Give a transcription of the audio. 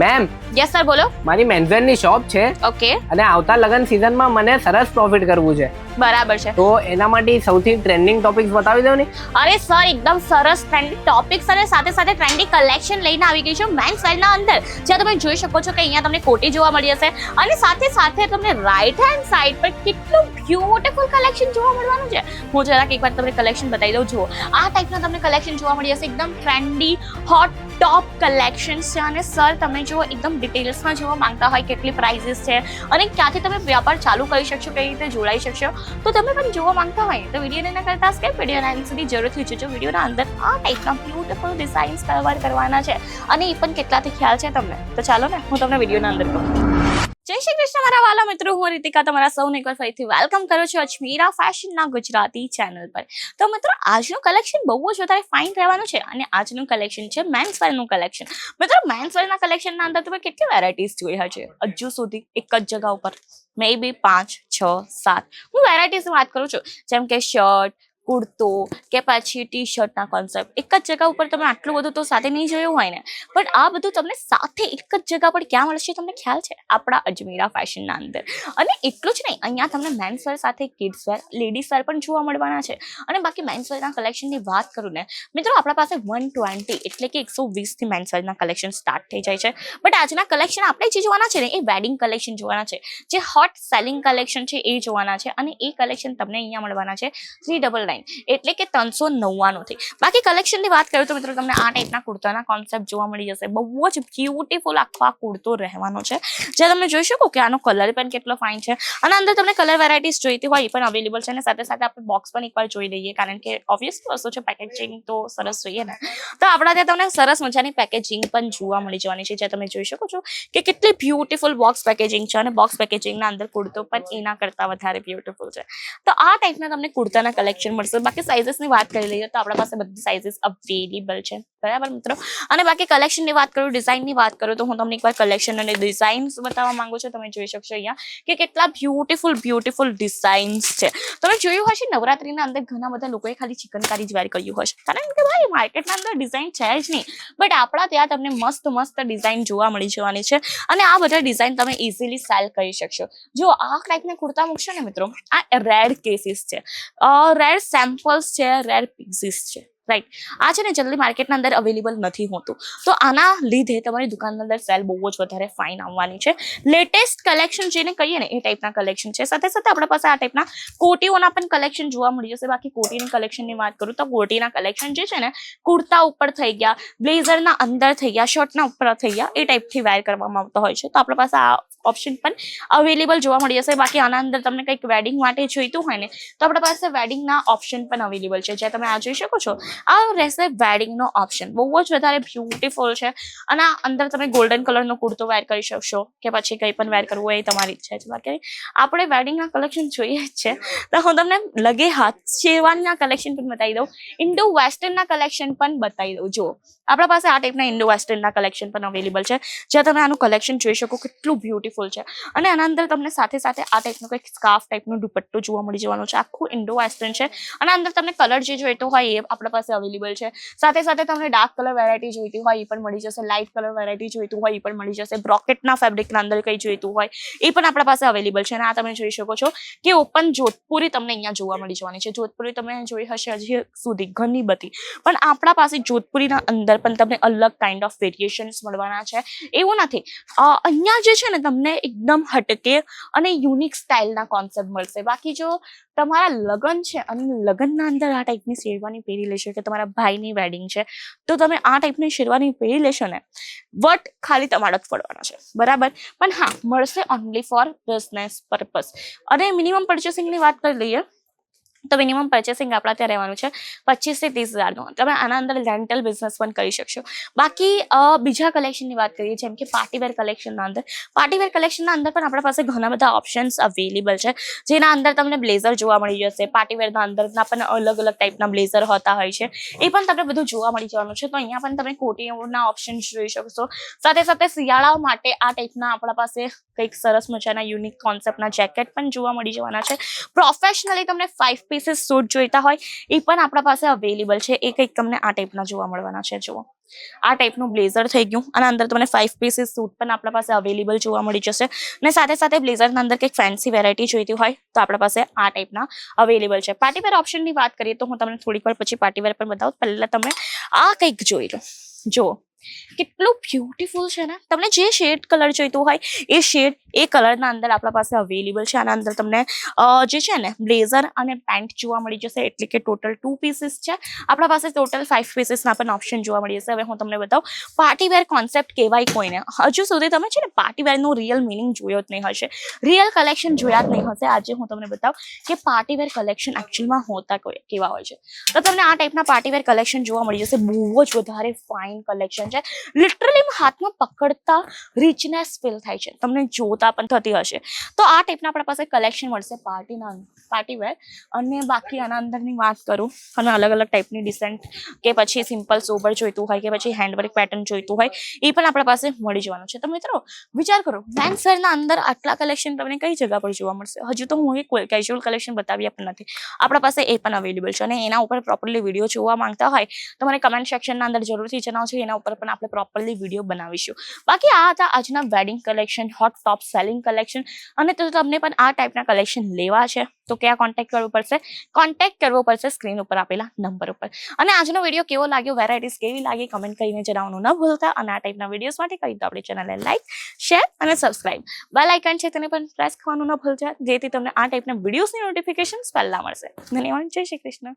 Ma'am yes sir બોલો. મારી મેન્ઝવેરની shop છે ઓકે અને આવતા લગન સિઝનમાં મને સરસ પ્રોફિટ કરવું છે. બરાબર છે. તો એના માટે સૌથી ટ્રેન્ડિંગ ટોપિક્સ બતાવી દો ને અરે સર એકદમ સરસ ટ્રેન્ડિંગ ટોપિક્સ અને સાથે સાથે ટ્રેન્ડી કલેક્શન લઈને આવી ગઈ છું મેન્સ વેરના અંદર. જ્યાં તમે જોઈ શકો છો કે અહીંયા તમને કોટી જોવા મળી જશે અને સાથે સાથે તમને રાઈટ હેન્ડ સાઈડ પર કેટલું બ્યુટીફુલ કલેક્શન જોવા મળવાનું છે. હું જરાક એકવાર તમને કલેક્શન બતાવી દઉં. જુઓ આ ટાઈપના તમને કલેક્શન જોવા મળી જશે એકદમ ટ્રેન્ડી હોટ ટોપ કલેક્શન છે અને સર તમે જો એકદમ ડિટેલ્સમાં જોવા માંગતા હોય કેટલી પ્રાઇઝીસ છે અને ક્યાંથી તમે વ્યાપાર ચાલુ કરી શકશો કઈ રીતે જોડાઈ શકશો. તો તમે પણ જોવા માંગતા હોય તો વિડીયોને ના કરતા સ્કેપ વિડીયોના એન્ડ સુધી જરૂરથી જોજો. વિડીયોના અંદર આ ટાઈપના બ્યુટીફુલ ડિઝાઇન્સ કવર કરવાના છે. અને એ પણ કેટલાથી ખ્યાલ છે તમને? તો ચાલો ને, હું તમને વિડીયોના અંદર કહું. જય શ્રી કૃષ્ણ, મારા વાલા મિત્રો. હું રીતિકા, તમારા સૌને એકવાર ફરીથી વેલકમ કરું છું અજમીરા ફેશનના ગુજરાતી ચેનલ પર. તો મિત્રો, આજનું કલેક્શન બહુ જ વધારે ફાઇન રહેવાનું છે અને આજનું કલેક્શન છે મેન્સ વેરનું કલેક્શન મિત્રો મેન્સ વેરના કલેક્શનના અંદર તમે કેટલી વેરાયટીઝ જોઈ હશે? હજુ સુધી એક જ જગા ઉપર મે બી પાંચ, છ, સાત. હું વેરાયટીઝની વાત કરું છું. જેમ કે શર્ટ કુર્તો કે પછી ટી શર્ટના કોન્સેપ્ટ એક જ જગા ઉપર તમે આટલું બધું તો સાથે નહીં જોયું હોય ને. પણ આ બધું તમને સાથે એક જ જગા પર ક્યાં મળશે તમને ખ્યાલ છે? આપણા અજમેરા ફેશનના અંદર. અને એટલું જ નહીં, અહીંયા તમને મેન્સ વેર સાથે કિડ્સ વેર લેડીઝ વેર પણ જોવા મળવાના છે. અને બાકી મેન્સ વેરના કલેક્શનની વાત કરું ને, મિત્રો આપણા પાસે વન ટ્વેન્ટી એટલે કે એકસો વીસથી મેન્સ વેરના કલેક્શન સ્ટાર્ટ થઈ જાય છે. બટ આજના કલેક્શન આપણે જે જોવાના છે ને, એ વેડિંગ કલેક્શન જોવાના છે. જે હોટ સેલિંગ કલેક્શન છે એ જોવાના છે. અને એ કલેક્શન તમને અહીંયા મળવાના છે. થ્રી ડબલ નાઇન એટલે કે ત્રણસો નવ્વાણુંથી બાકી કલેક્શનની વાત કરું તો મિત્રો તમને આ ટાઈપના કુર્તાના કોન્સેપ્ટ જોવા મળી જશે. બહુ જ બ્યુટીફુલ આખો આ કુર્તો રહેવાનો છે. જે તમે જોઈ શકો કે આનો કલર પણ કેટલો ફાઇન છે. અને અંદર તમને કલર વેરાયટીઝ જોઈતી હોય એ પણ અવેલેબલ છે. અને સાથે સાથે આપણે બોક્સ પણ એકવાર જોઈ લઈએ. કારણ કે ઓબ્વિયસલી વસ્તુ છે પેકેજિંગ તો સરસ જોઈએ ને. તો આપણા ત્યાં તમને સરસ મજાની પેકેજિંગ પણ જોવા મળી જવાની છે. જે તમે જોઈ શકો છો કે કેટલી બ્યુટીફુલ બોક્સ પેકેજિંગ છે. અને બોક્સ પેકેજિંગના અંદર કુર્તો પણ એના કરતાં વધારે બ્યુટીફુલ છે. તો આ ટાઈપના તમને કુર્તાના કલેક્શન મળશે બાકી સાઇઝીસની વાત કરી લઈએ તો આપણા પાસે બધી સાઇઝીસ અવેલેબલ છે. બરાબર મિત્રો? અને બાકી કલેક્શનની વાત કરું ડિઝાઇનની વાત કરું, તો હું તમને એકવાર કલેક્શન અને ડિઝાઇન્સ બતાવવા માંગુ છું. તમે જોઈ શકશો અહીંયા કે કેટલા બ્યુટીફુલ બ્યુટીફુલ ડિઝાઇન્સ છે. તમે જોયું હશે, નવરાત્રીના અંદર ઘણા બધા લોકોએ ખાલી ચિકનકારી જ વેર કર્યું હશે. કારણ કે ભાઈ માર્કેટના અંદર ડિઝાઇન છે જ નહીં. બટ આપણા ત્યાં તમને મસ્ત મસ્ત ડિઝાઇન જોવા મળી જવાની છે. અને આ બધા ડિઝાઇન તમે ઇઝીલી સેલ કરી શકશો. જો આ ટાઈપના કુર્તા મૂકશો ને મિત્રો, આ રેડ કેસીસ છે. રેડ સેમ્પલ્સ છે રેડ પીસીસ છે. રાઈટ આ છે ને જલ્દી માર્કેટના અંદર અવેલેબલ નથી હોતું. તો આના લીધે તમારી દુકાનના અંદર સેલ બહુ જ વધારે ફાઇન આવવાની છે. લેટેસ્ટ કલેક્શન જેને કહીએ ને, એ ટાઈપના કલેક્શન છે. સાથે સાથે આપણા પાસે આ ટાઈપના કોટીઓના પણ કલેક્શન જોવા મળી જશે. બાકી કોટીની કલેક્શનની વાત કરું તો કોટીના કલેક્શન જે છે ને, કુર્તા ઉપર થઈ ગયા, બ્લેઝરના અંદર થઈ ગયા, શર્ટના ઉપર થઈ ગયા, એ ટાઈપથી વેર કરવામાં આવતા હોય છે. તો આપણા પાસે આ ઓપ્શન પણ અવેલેબલ જોવા મળી જશે. બાકી આના અંદર તમને કંઈક વેડિંગ માટે જોઈતું હોય ને, તો આપણા પાસે વેડિંગના ઓપ્શન પણ અવેલેબલ છે. જે તમે આ જોઈ શકો છો. આ રહેશે વેડિંગનો ઓપ્શન બહુ જ વધારે બ્યુટીફુલ છે. અને આ અંદર તમે ગોલ્ડન કલરનો કુર્તો વેર કરી શકશો કે પછી કંઈ પણ વેર કરવું હોય એ તમારી ઈચ્છા છે. બાકી આપણે વેડિંગના કલેક્શન જોઈએ જ છે. તો હું તમને લગે હાથ શેરવાનીના કલેક્શન પણ બતાવી દઉં. ઇન્ડો વેસ્ટર્નના કલેક્શન પણ બતાવી દઉં. જુઓ, આપણા પાસે આ ટાઈપના ઇન્ડો વેસ્ટર્નના કલેક્શન પણ અવેલેબલ છે. જ્યાં તમે આનું કલેક્શન જોઈ શકો કેટલું બ્યુટીફુલ છે. અને આના અંદર તમને સાથે સાથે આ ટાઈપનો કંઈક સ્કાર્ફ ટાઈપનો દુપટ્ટો જોવા મળી જવાનો છે. આખું ઇન્ડો વેસ્ટર્ન છે. અને અંદર તમને કલર જે જોઈતો હોય એ આપણા પાસે અવેલેબલ છે. સાથે સાથે તમને ડાર્ક કલર વેરાયટી જોઈતી હોય એ પણ મળી જશે. લાઇટ કલર વેરાયટી જોઈતું હોય એ પણ મળી જશે. બ્રોકેટના ફેબ્રિકના અંદર કંઈ જોઈતું હોય એ પણ આપણા પાસે અવેલેબલ છે. અને આ તમે જોઈ શકો છો કે ઓપન જોધપુરી તમને અહીંયા જોવા મળી જવાની છે. જોધપુરી તમે જોઈ હશે હજી સુધી, ઘણી બધી. પણ આપણા પાસે જોધપુરીના અંદર પણ તમને અલગ કાઇન્ડ ઓફ વેરિએશન્સ મળવાના છે. એવું નથી. અહીંયા જે છે ને, તમને એકદમ હટકે અને યુનિક સ્ટાઇલના કોન્સેપ્ટ મળશે. બાકી જો તમારા લગ્ન છે અને લગ્નના અંદર આ ટાઈપની શેરવાની પહેરી લેશો કે તમારા ભાઈની વેડિંગ છે, તો તમે આ ટાઈપની શેરવાની પહેરી લેશો ને, વટ ખાલી તમારા જ પડવાના છે. બરાબર? પણ હા, મળશે ઓનલી ફોર બિઝનેસ પર્પઝ અને મિનિમમ પર્ચેસિંગની વાત કરી લઈએ તો મિનિમમ પર્ચેસિંગ આપણા ત્યાં રહેવાનું છે પચીસથી ત્રીસ હજારનું. તમે આના અંદર રેન્ટલ બિઝનેસ પણ કરી શકશો. બાકી બીજા કલેક્શનની વાત કરીએ, જેમ કે પાર્ટીવેર કલેક્શનના અંદર. પાર્ટીવેર કલેક્શનના અંદર પણ આપણા પાસે ઘણા બધા ઓપ્શન્સ અવેલેબલ છે. જેના અંદર તમને બ્લેઝર જોવા મળી જશે. પાર્ટીવેરના અંદરના પણ અલગ અલગ ટાઈપના બ્લેઝર હોતા હોય છે. એ પણ તમને બધું જોવા મળી જવાનું છે. તો અહીંયા પણ તમે કોટીઓના ઓપ્શન્સ જોઈ શકશો. સાથે સાથે શિયાળાઓ માટે આ ટાઈપના આપણા પાસે કંઈક સરસ મજાના યુનિક કોન્સેપ્ટના જેકેટ પણ જોવા મળી જવાના છે. પ્રોફેશનલી તમને ફાઈવ પીસીસ સૂટ જોઈતા હોય, એ પણ આપણા પાસે અવેલેબલ છે. એ કંઈક તમને આ ટાઈપના જોવા મળવાના છે, જુઓ. આ ટાઈપનું બ્લેઝર થઈ ગયું. અને અંદર તમને ફાઇવ પીસીસ સૂટ પણ આપણા પાસે અવેલેબલ જોવા મળી જશે. અને સાથે સાથે બ્લેઝરના અંદર કંઈક ફેન્સી વેરાયટી જોઈતી હોય, તો આપણા પાસે આ ટાઈપના અવેલેબલ છે. પાર્ટીવેર ઓપ્શનની વાત કરીએ તો હું તમને થોડીક વાર પછી પાર્ટીવેર પણ બતાવું. પહેલાં તમે આ કંઈક જોઈ લો. જો કેટલું બ્યુટીફુલ છે ને? તમને જે શેડ કલર જોઈતું હોય, એ શેડ એ કલરના અંદર આપણા પાસે અવેલેબલ છે. આના અંદર તમને જે છે ને બ્લેઝર અને પેન્ટ જોવા મળી જશે, એટલે કે ટોટલ ટુ પીસીસ છે. આપણા પાસે ટોટલ ફાઇવ પીસીસના પણ ઓપ્શન જોવા મળી જશે. હવે હું તમને બતાવું પાર્ટી વેર કોન્સેપ્ટ કહેવાય કોઈને. હજુ સુધી તમે છે ને પાર્ટી વેરનું રિયલ મિનિંગ જોયો જ નહીં હશે. રિયલ કલેક્શન જોયા જ નહીં હશે. આજે હું તમને બતાવું કે પાર્ટી વેર કલેક્શન એકચ્યુઅલમાં હોતા કેવા હોય છે. તો તમને આ ટાઈપના પાર્ટીવેર કલેક્શન જોવા મળી જશે. બહુ જ વધારે ફાઇન કલેક્શન છે. લિટરલી હાથમાં પકડતા રિચનેસ ફીલ થાય છે. તમને જોતા પણ થતી હશે. તો આ ટાઈપના આપણા પાસે કલેક્શન મળશે પાર્ટીના પાર્ટી વેર અને બાકી આના અંદરની વાત કરું, અને અલગ અલગ ટાઈપની ડિસેન્ટ કે પછી સિમ્પલ સોબર જોઈતું હોય કે પછી હેન્ડવર્ક પેટર્ન જોઈતું હોય, એ પણ આપણા પાસે મળી જવાનું છે. તો મિત્રો, વિચાર કરો મેન્સ વેરના અંદર આટલા કલેક્શન તમને કઈ જગ્યા પર જોવા મળશે? હજુ તો હું એક કેઝ્યુઅલ કલેક્શન બતાવ્યા પણ નથી. આપણા પાસે એ પણ અવેલેબલ છે અને એના ઉપર પ્રોપરલી વીડિયો જોવા માંગતા હોય, તો મને કમેન્ટ સેક્શનના અંદર જરૂરથી જણાવજો, એના ઉપર પણ આપણે પ્રોપરલી વીડિયો બનાવીશું. બાકી આ હતા આજના wedding collection hot top selling collection અને તો તમને પણ આ ટાઈપના કલેક્શન લેવા છે. તો ક્યાં કોન્ટેક્ટ કરવું પડશે? કોન્ટેક્ટ કરવો પડશે સ્ક્રીન ઉપર આપેલા નંબર ઉપર. અને આજનો વીડિયો કેવો લાગ્યો? વેરાયટીઝ કેવી લાગી? કમેન્ટ કરીને જણાવવાનું ન ભૂલતા. અને આ ટાઈપના વિડીયોઝ માટે કરી દો આપણી ચેનલને લાઈક શેર અને સબસ્ક્રાઇબ બેલ આઇકન છે તેને પણ પ્રેસ કરવાનું ન ભૂલતા. જેથી તમને આ ટાઈપના વિડીયોઝની નોટિફિકેશન પહેલાં મળશે. ધન્યવાદ. જય શ્રી કૃષ્ણ.